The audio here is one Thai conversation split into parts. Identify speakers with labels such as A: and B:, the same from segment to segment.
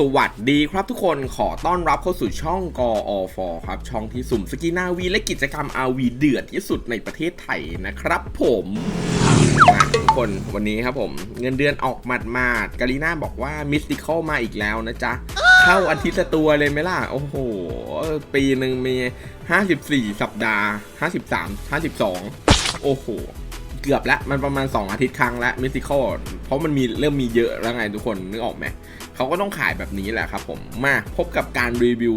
A: สวัสดีครับทุกคนขอต้อนรับเข้าสู่ช่องกออฟครับ ช่องที่สุ่มสกินาวี และกิจกรรมอาวีเดือดที่สุดในประเทศไทยนะครับผมทุกคนวันนี้ครับผมเงินเดือนออกหมัดมาดกาลีน่าบอกว่ามิสติคอลมาอีกแล้วนะจ๊ะ เข้าอาทิตย์ละตัวเลยไหมล่ะ โอ้โห ปีหนึ่งมี 54 สัปดาห์ 53 52 โอ้โหเกือบแล้วมันประมาณ 2 อาทิตย์ครั้งแล้วมิสติคอลเพราะมันมีเริ่มมีเยอะแล้วไงทุกคนนึกออกไหม เขาก็ต้องขายแบบนี้แหละครับผม มาพบกับการรีวิว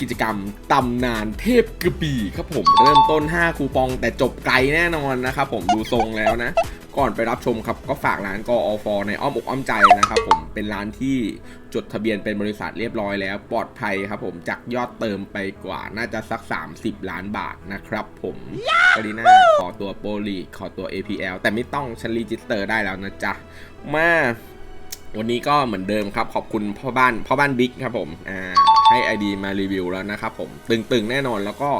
A: กิจกรรมตำนานเทพกระบี่ครับผม เริ่มต้น 5 คูปองแต่จบไกลแน่นอนนะครับผมดูทรงแล้วนะ ก่อนไปรับชมครับก็ฝากร้านกออฟในอ้อมอกอ้อมใจนะครับผมเป็นร้านที่จดทะเบียนเป็นบริษัทเรียบร้อยแล้วปลอดภัยครับผมจากยอดเติมไปกว่าน่าจะสัก 30 ล้านบาทนะครับผมกรีน่าขอตัวโปรลีขอตัว APL แต่ไม่ต้องฉันรีจิสเตอร์ได้แล้วนะจ๊ะมา วันนี้ก็เหมือนเดิมครับ ขอบคุณพ่อบ้านพ่อบ้านบิ๊กครับผมอ่าให้ ID มารีวิวแล้วนะครับผมตึงๆแน่นอนแล้วก็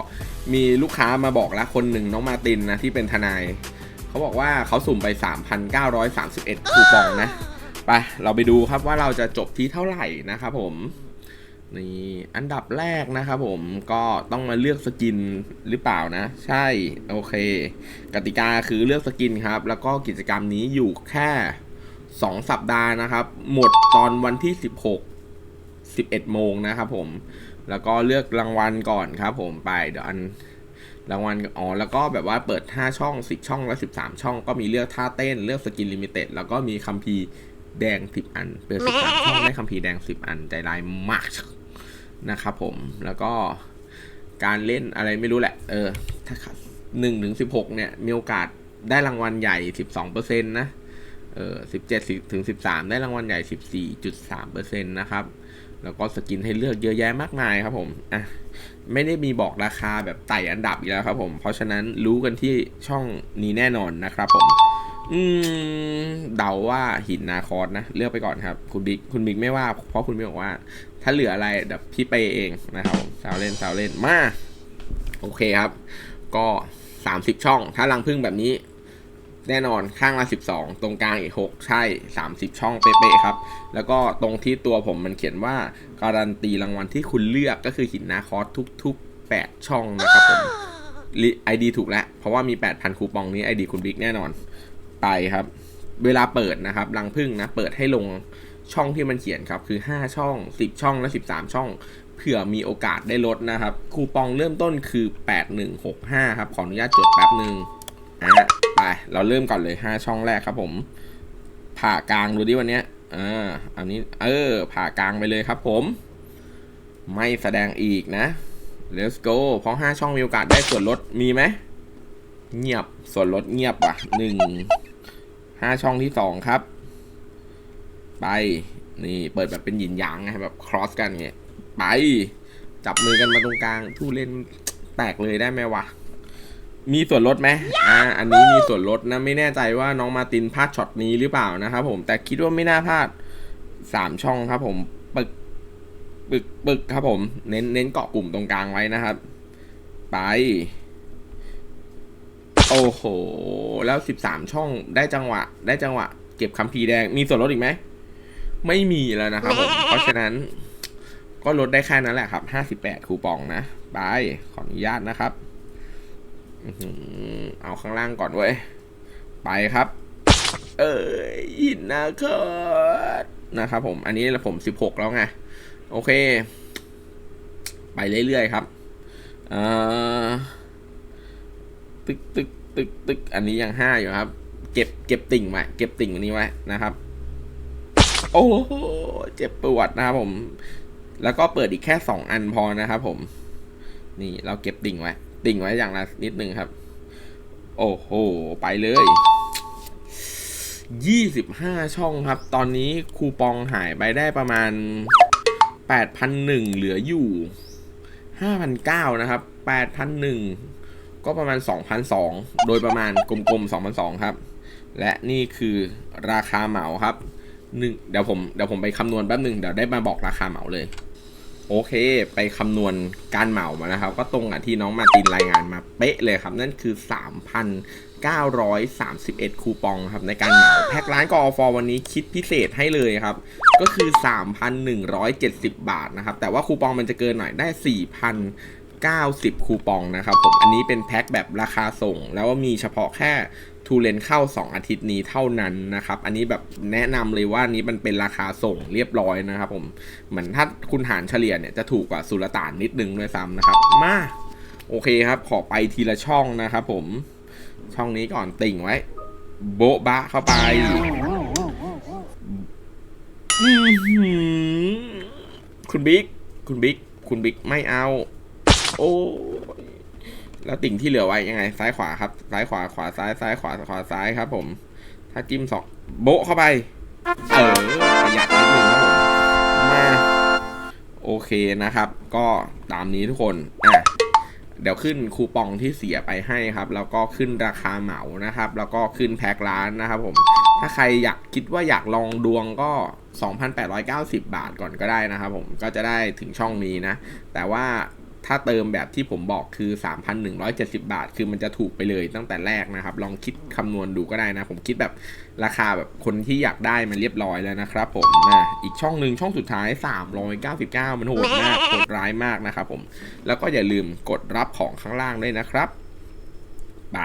A: มีลูกค้ามาบอกแล้วคนหนึ่งน้องมาตินนะที่เป็นทนาย เขาบอกว่าเขาสุ่มไป 3,931 คูปองนะไปเราไปดูครับว่าเราจะจบที่เท่าไหร่นะครับผมนี่อันดับแรกนะครับผมก็ต้องมาเลือกสกินหรือเปล่านะ ใช่โอเค กติกาคือเลือกสกินครับ แล้วก็กิจกรรมนี้อยู่แค่ 2 สัปดาห์นะครับ หมดตอนวันที่ 16 11 โมงนะครับผม แล้วก็เลือกรางวัลก่อนครับผมไปเดี๋ยวอันรางวัลอ๋อแล้วก็แบบว่าเปิด 5 ช่อง 10 ช่องและ 13 ช่อง ก็มีเลือกท่าเต้นเลือกสกินลิมิเต็ดแล้วก็มีคัมภีร์แดง 10 อัน เปิด 13 ช่องได้คัมภีร์แดง 10 อัน ใจร้ายมากนะครับผมแล้วก็การเล่นอะไรไม่รู้แหละ เออถ้าหนึ่งถึงสิบหกเนี่ย มีโอกาสได้รางวัลใหญ่12%นะ เออ17ถึง 13 ได้รางวัลใหญ่ 14.3%นะครับ แล้วก็สกินให้เลือกเยอะแยะมากมายครับผมอะไม่ได้มีบอกราคาแบบไต่อันดับอีกแล้วครับผม เพราะฉะนั้นรู้กันที่ช่องนี้แน่นอนนะครับผม อืม เดาว่าหินนาคอสนะ เลือกไปก่อนครับ คุณบิ๊กคุณบิ๊กไม่ว่า เพราะคุณบิ๊กบอกว่า ถ้าเหลืออะไรเดี๋ยวพี่ไปเองนะครับสาวเล่นสาวเล่นมา โอเคครับ ก็ 30 ช่อง ถ้ารังพึ่งแบบนี้ แน่นอนข้างละ 12 ตรงกลางอีก 6 ใช่ 30 ช่องเป๊ะๆครับ แล้วก็ตรงที่ตัวผมมันเขียนว่า การันตีรางวัลที่คุณเลือกก็คือหินนาคอสทุก ๆ 8 ช่องนะครับผมไอดีถูกแล้ว เพราะว่ามี 8,000 คูปองนี้ไอดีคุณบิ๊กแน่นอนไปครับ เวลาเปิดนะครับรังพึ่งนะ เปิดให้ลงช่องที่มันเขียนครับ คือ 5 ช่อง 10 ช่องและ 13 ช่องเผื่อมีโอกาสได้ลดนะครับ คูปองเริ่มต้นคือ 8165 ครับ ขออนุญาตจดแป๊บหนึ่ง อะไปเราเริ่มก่อนเลย 5 ช่องแรกครับผม ผ่ากลางดูดิวันเนี้ยอ่าอันนี้เออ ผ่ากลางไปเลยครับผม ไม่แสดงอีกนะ let's go เพราะ 5 ช่องมีโอกาสได้ส่วนลดมีไหมเงียบส่วนลดเงียบว่ะหนึ่งห้าช่องที่สองครับ ไป นี่เปิดแบบเป็นหยินหยางไงแบบ cross กันไงไป จับมือกันมาตรงกลางทูเล่นแตกเลยได้ไหมวะ มีส่วนลดไหมอ่า อันนี้มีส่วนลดนะ ไม่แน่ใจว่าน้องมาตินพลาดช็อตนี้หรือเปล่านะครับผม แต่คิดว่าไม่น่าพลาดสามช่องครับผม ปึก ปึก ปึกครับผม เน้น เน้นเกาะกลุ่มตรงกลางไว้นะครับ ไป โอ้โห แล้ว13ช่อง ได้จังหวะ ได้จังหวะ เก็บคัมภีแดง มีส่วนลดอีกไหม ไม่มีแล้วนะครับผม เพราะฉะนั้น ก็ลดได้แค่นั้นแหละครับ58คูปองนะ ไป ขออนุญาตนะครับ เอาข้างล่างก่อนเว้ย ไปครับ เอ้ยหินนาคอดนะครับผม อันนี้ผม16แล้วไง โอเค ไปเรื่อยๆครับอ่อตึกตึกตึกตึกอันนี้ยังห้าอยู่ครับ เก็บเก็บติ่งไว้เก็บติ่งอันนี้ไว้นะครับ โอ้โหเจ็บปวดนะครับผม แล้วก็เปิดอีกแค่สองอันพอนะครับผม นี่เราเก็บติ่งไว้ ติ่งไว้อย่างละนิดนึงครับ โอ้โห ไปเลยยี่สิบห้าช่องครับ ตอนนี้คูปองหายไปได้ประมาณแปดพันหนึ่งเหลืออยู่ห้าพันะครับแปดพันหนึ่งก็ประมาณ 2,002 โดยประมาณกลมๆ 2,002 ครับ และนี่คือราคาเหมาครับหนึ่งเดี๋ยวผมเดี๋ยวผมไปคำนวณแป๊บหนึ่งเดี๋ยวได้มาบอกราคาเหมาเลย โอเค ไปคำนวณการเหมามานะครับ ก็ตรงกับที่น้องมาตินรายงานมาเป๊ะเลยครับ นั่นคือ 3,931 คูปองครับ ในการเหมาแพ็คร้านกอฟวันนี้คิดพิเศษให้เลยครับ ก็คือ 3,170 บาทนะครับ แต่ว่าคูปองมันจะเกินหน่อยได้ 4,090 คูปองนะครับผม อันนี้เป็นแพ็คแบบราคาส่ง แล้วมีเฉพาะแค่ ทูเลนเข้า 2 อาทิตย์นี้เท่านั้นนะครับ อันนี้แบบแนะนำเลยว่านี้มันเป็นราคาส่งเรียบร้อยนะครับผม เหมือนถ้าคุณหารเฉลี่ยเนี่ยจะถูกกว่าสุลต่านนิดนึงด้วยซ้ำนะครับ มา โอเคครับ ขอไปทีละช่องนะครับผม ช่องนี้ก่อนติ่งไว้ โบ๊ะบะเข้าไปคุณบิ๊ก คุณบิ๊ก คุณบิ๊กไม่เอา โอ้ แล้วติ่งที่เหลือไว้ยังไง ซ้ายขวาครับ ซ้ายขวาขวาซ้ายซ้ายขวาขวาซ้ายครับ ผม ถ้าจิ้มสองโบะเข้าไป เออประหยัดนิดนึงครับผมมาโอเคนะครับ ก็ตามนี้ทุกคนอะเดี๋ยวขึ้นคูปองที่เสียไปให้ครับ แล้วก็ขึ้นราคาเหมานะครับ แล้วก็ขึ้นแพ็คร้านนะครับผม ถ้าใครอยากคิดว่าอยากลองดวงก็ 2,890 บาทก่อนก็ได้นะครับผมก็จะได้ถึงช่องนี้นะ แต่ว่า ถ้าเติมแบบที่ผมบอกคือ 3,170 บาท คือมันจะถูกไปเลยตั้งแต่แรกนะครับ ลองคิดคำนวณดูก็ได้นะ ผมคิดแบบราคาแบบคนที่อยากได้มันเรียบร้อยแล้วนะครับผมนะอีกช่องหนึ่งช่องสุดท้าย 399 มันโหดมากโหดร้ายมากนะครับผม แล้วก็อย่าลืมกดรับของข้างล่างด้วยนะครับไป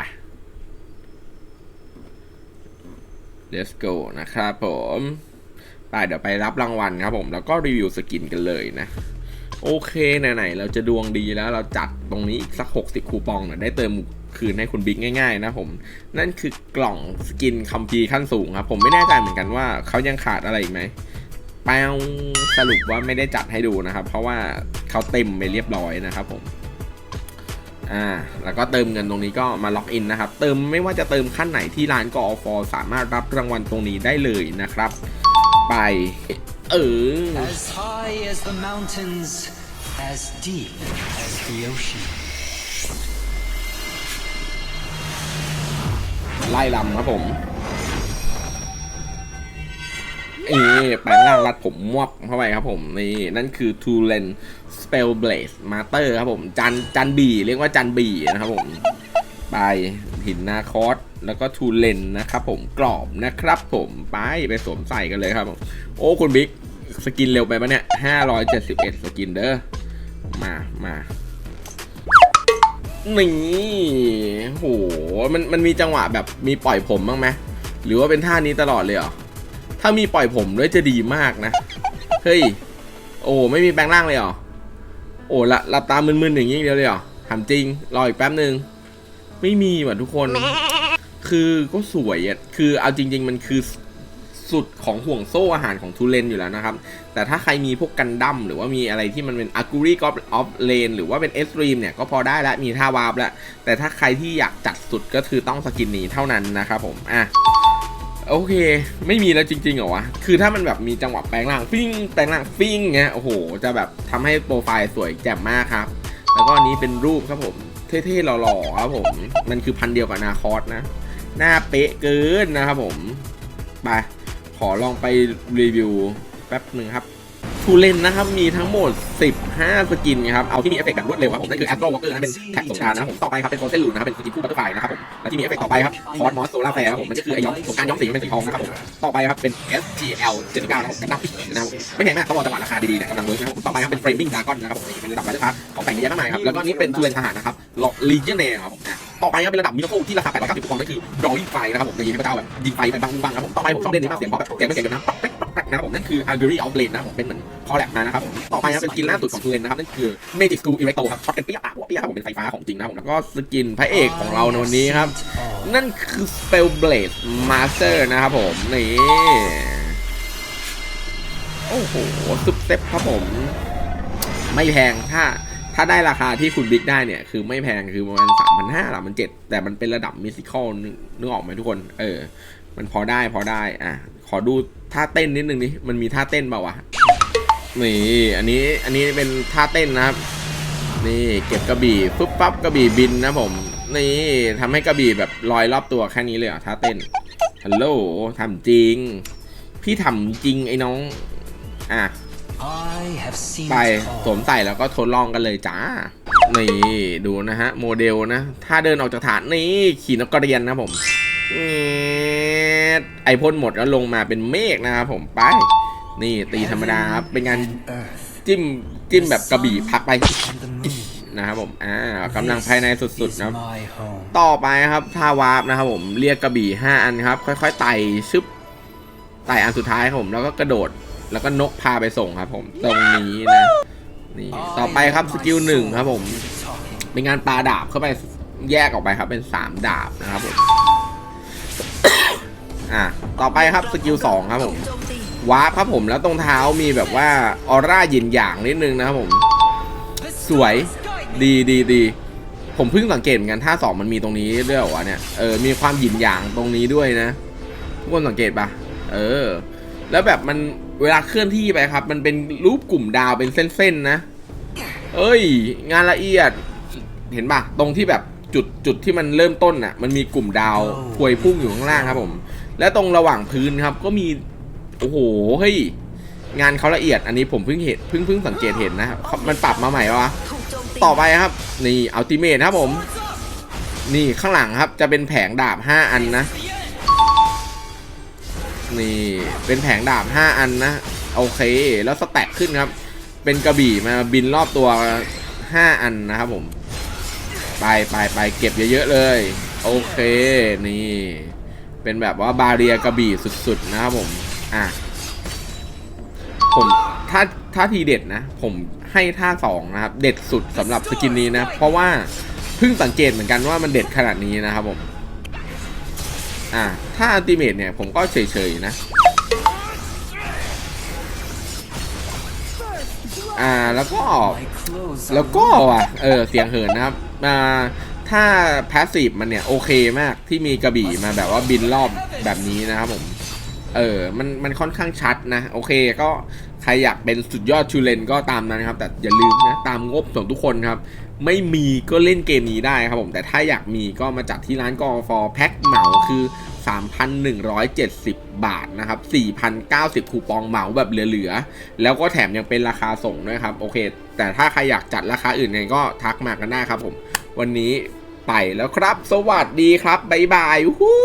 A: let's go นะครับผมไปเดี๋ยวไปรับรางวัลครับผม แล้วก็รีวิวสกินกันเลยนะ โอเคไหนๆเราจะดวงดีแล้วเราจัดตรงนี้อีกสัก 60 คูปองนะได้เติมคืนให้คุณบิ๊กง่ายๆนะผม นั่นคือกล่องสกินคัมภีขั้นสูงครับ ผมไม่แน่ใจเหมือนกันว่าเขายังขาดอะไรอีกไหมแปวสรุปว่าไม่ได้จัดให้ดูนะครับ เพราะว่าเขาเต็มไปเรียบร้อยนะครับผมอ่าแล้วก็เติมเงินตรงนี้ก็มาล็อกอินนะครับ เติมไม่ว่าจะเติมขั้นไหนที่ร้านกอฟสามารถรับรางวัลตรงนี้ได้เลยนะครับ ไป เออ
B: As high as the mountains, as deep as the ocean.
A: ไล่ลำครับผมเอ๊แปลงร่างรัดผมมวบเข้าไปครับผมนี่นั่นคือ Two Lens Spell Blaze Master ครับผม จันจันบี เรียกว่าจันบีนะครับผม ไปหินนาคอส แล้วก็ทูเลนนะครับผมกรอบนะครับผมไปไปสวมใส่กันเลยครับผมโอ้คุณบิ๊กสกินเร็วไปปะเนี่ย571สกินเด้อมามานี่โหมันมันมีจังหวะแบบมีปล่อยผมบ้างไหมหรือว่าเป็นท่านี้ตลอดเลยเหรอถ้ามีปล่อยผมด้วยจะดีมากนะเฮ้ยโอ้ไม่มีแปลงร่างเลยเหรอโอ้ละหลับตามึนๆอย่างนี้เดียวเลยเหรอถามจริงรออีกแป๊บหนึ่งไม่มีว่ะทุกคน คือก็สวยอะคือเอาจริง ๆ มันคือสุดของห่วงโซ่อาหารของทูเลนอยู่แล้วนะครับ แต่ถ้าใครมีพวกกันดั้มหรือว่ามีอะไรที่มันเป็นอากูรี่กออฟเลนหรือว่าเป็นเอสตรีมเนี่ยก็พอได้แล้วมีท่าวาร์ปแล้วแต่ถ้าใครที่อยากจัดสุดก็คือต้องสกินนี้เท่านั้นนะครับผมอะโอเค ไม่มีแล้วจริงๆเหรอวะ คือถ้ามันแบบมีจังหวะแปลงร่างฟิ้งแปลงร่างฟิ้งเงี้ยโอ้โห จะแบบทำให้โปรไฟล์สวยแจ่มมากครับ แล้วก็อันนี้เป็นรูปครับผม เท่ๆหล่อๆครับผม มันคือพันเดียวกับนาคอสนะ หน้าเป๊ะเกินนะครับผม ไป ขอลองไปรีวิวแป๊บหนึ่งครับ ทูเลนนะครับ มีทั้งหมด 15 สกินครับ เอาที่มีเอฟเฟกต์แบบรวดเร็วครับผมนั่นคือแอสโตรวอลเกอร์นะเป็นแท็กสงกรารนะครับผมต่อไปครับเป็นโคเซนลูนนะครับ เป็นสกินคู่บัตเตอร์ไฟนะครับผมแล้วที่มีเอฟเฟกต์ต่อไปครับคอร์สมอสโซล่าแฟร์ครับผมมันก็คือไอย้อมสงการย้อมสีเป็นสีทองนะครับผมต่อไปครับเป็น SGL 79นะครับนดั้มนะครับไม่แพงมากต้องรอจังหวะราคาดีๆนี่ยกำลังเวิร์กนะครับผมต่อไปครับเป็น Framing Dragon นะครับผมเป็นระดับราชาของแต่งเยอะแยะมากมายครับแล้วก็นี่เป็นทูเลนทหารนะครับ Legionnaire ครับผมต่อไปครับเป็นระดับมิโลโคที่ราคา890คูปองนั่นคือ Drawing Fire นะครับผมนี่ให้พระเจ้าแบบยิงไฟไปบ้างๆครับผมต่อไปผมชอบเล่นนี้มากเสียงเพราะแบบเสียงไม่เสียงเดียวนะป๊ก แป๊กป๊อกแป๊กนะครับผมนั่นคือ Augury of Blade นะครับผมเป็นเหมือนคอแลบมานะครับผมต่อไปครับเป็นสกินล่าสุดของทูเลนนะครับนั่นคือ Magic School Erecto ครับช็อตกันเปี้ยปากหัวเปี้ยครับผมเป็นไฟฟ้าของจริงนะครับผมแล้วก็สกินพระเอกของเราในวันนี้ครับ นั่นคือ Spell Blade Master นะครับผมนี่โอ้โหซุปเซฟครับผม ไม่แพงถ้าถ้าได้ราคาที่คุณบิ๊กได้เนี่ย คือไม่แพงคือประมาณสามพันห้าสามพันเจ็ดแต่มันเป็นระดับมิสิคอลนึกออกไหมทุกคน เออ มันพอได้พอได้ อะ ขอดูท่าเต้นนิดนึงนี่มันมีท่าเต้นเปล่าวะนี่อันนี้อันนี้เป็นท่าเต้นนะครับ นี่เก็บกระบี่ปุ๊บปั๊บกระบี่บินนะผม นี่ทำให้กระบี่แบบลอยรอบตัวแค่นี้เลยเหรอท่าเต้นฮัลโหลทำจริง พี่ทำจริงไอ้น้อง อะ
B: I have seen
A: ไป
B: it
A: สวม
B: all.
A: ใส่แล้วก็ทดลองกันเลยจ้า นี่ดูนะฮะ โมเดลนะ ถ้าเดินออกจากฐานนี่ขี่นกกระเรียนนะผมแงด ไอพ่นหมดแล้วลงมาเป็นเมฆนะครับผมไป นี่ตีธรรมดาครับเป็นงาน
B: Earth
A: จิ้มจิ้มแบบกระบี่พักไป
B: and the moon.
A: นะครับผม อ่ากำลังภายในสุด
B: is
A: ๆนะครับ
B: my home.
A: ต่อไปครับท่าวาร์ปนะครับผมเรียกกระบี่ห้าอันครับ ค่อยๆไต่ชึบไต่อันสุดท้ายครับผม แล้วก็กระโดดแล้วก็นกพาไปส่งครับ ผมตรงนี้นะนี่ต่อไปครับสกิลหนึ่งครับผม
B: Talking.
A: เป็นงานปลาดาบเข้าไปแยกออกไปครับเป็นสามดาบนะครับผม อะต่อไปครับสกิลสองครับผมวาร์ปครับผมแล้วตรงเท้ามีแบบว่าออร่าหยินหยางนิดนึงนะครับผม สวยดีดีดีผมเพิ่งสังเกตเหมือนกันท่าสองมันมีตรงนี้ด้วยเหรอวะเนี่ยเออมีความหยินหยางตรงนี้ด้วยนะ ทุกคนสังเกตปะเออ แล้วแบบมันเวลาเคลื่อนที่ไปครับ มันเป็นรูปกลุ่มดาวเป็นเส้นๆนะ เอ้ย งานละเอียดเห็นปะตรงที่แบบจุดจุดที่มันเริ่มต้นน่ะ มันมีกลุ่มดาวพวยพุ่งอยู่ข้างล่างครับผม และตรงระหว่างพื้นครับก็มีโอ้โหเฮ้ยงานเขาละเอียดอันนี้ผมเพิ่งเห็นเพิ่งเพิ่งสังเกตเห็นนะครับมันปรับมาใหม่วะต่อไปครับ นี่อัลติเมทครับผม นี่ข้างหลังครับจะเป็นแผงดาบ 5 อันนะ นี่เป็นแผงดาบ 5 อันนะ โอเค แล้วสแต็กขึ้นครับ เป็นกระบี่มาบินรอบตัว 5 อันนะครับผม ไปไปไปเก็บเยอะๆเลย โอเค นี่ เป็นแบบว่าบาเรียกระบี่สุดๆนะครับผม อะ ผมถ้าถ้าทีเด็ดนะ ผมให้ท่าสองนะครับ เด็ดสุดสำหรับสกินนี้นะ เพราะว่าเพิ่งสังเกตเหมือนกันว่ามันเด็ดขนาดนี้นะครับผม อ่าถ้าอัลติเมทเนี่ย ผมก็เฉยๆนะ อ่าแล้วก็แล้วก็อะเออเสียงเหินนะครับอ่า ถ้าพาสซีฟมันเนี่ยโอเคมากที่มีกระบี่มาแบบว่าบินรอบแบบนี้นะครับผม เออ มันมันค่อนข้างชัดนะ โอเคก็ใครอยากเป็นสุดยอดชูเลนก็ตามนั้นครับ แต่อย่าลืมนะ ตามงบของทุกคนครับ ไม่มีก็เล่นเกมนี้ได้ครับผม แต่ถ้าอยากมีก็มาจัดที่ร้านกอฟอแพ็คเหมาคือ 3,170 บาทนะครับ 4,090 คูปองเหมาแบบเหลือๆ แล้วก็แถมยังเป็นราคาส่งด้วยครับ โอเค แต่ถ้าใครอยากจัดราคาอื่นไงก็ทักมากันได้ครับผม วันนี้ไปแล้วครับ สวัสดีครับ บ๊ายบายฮู้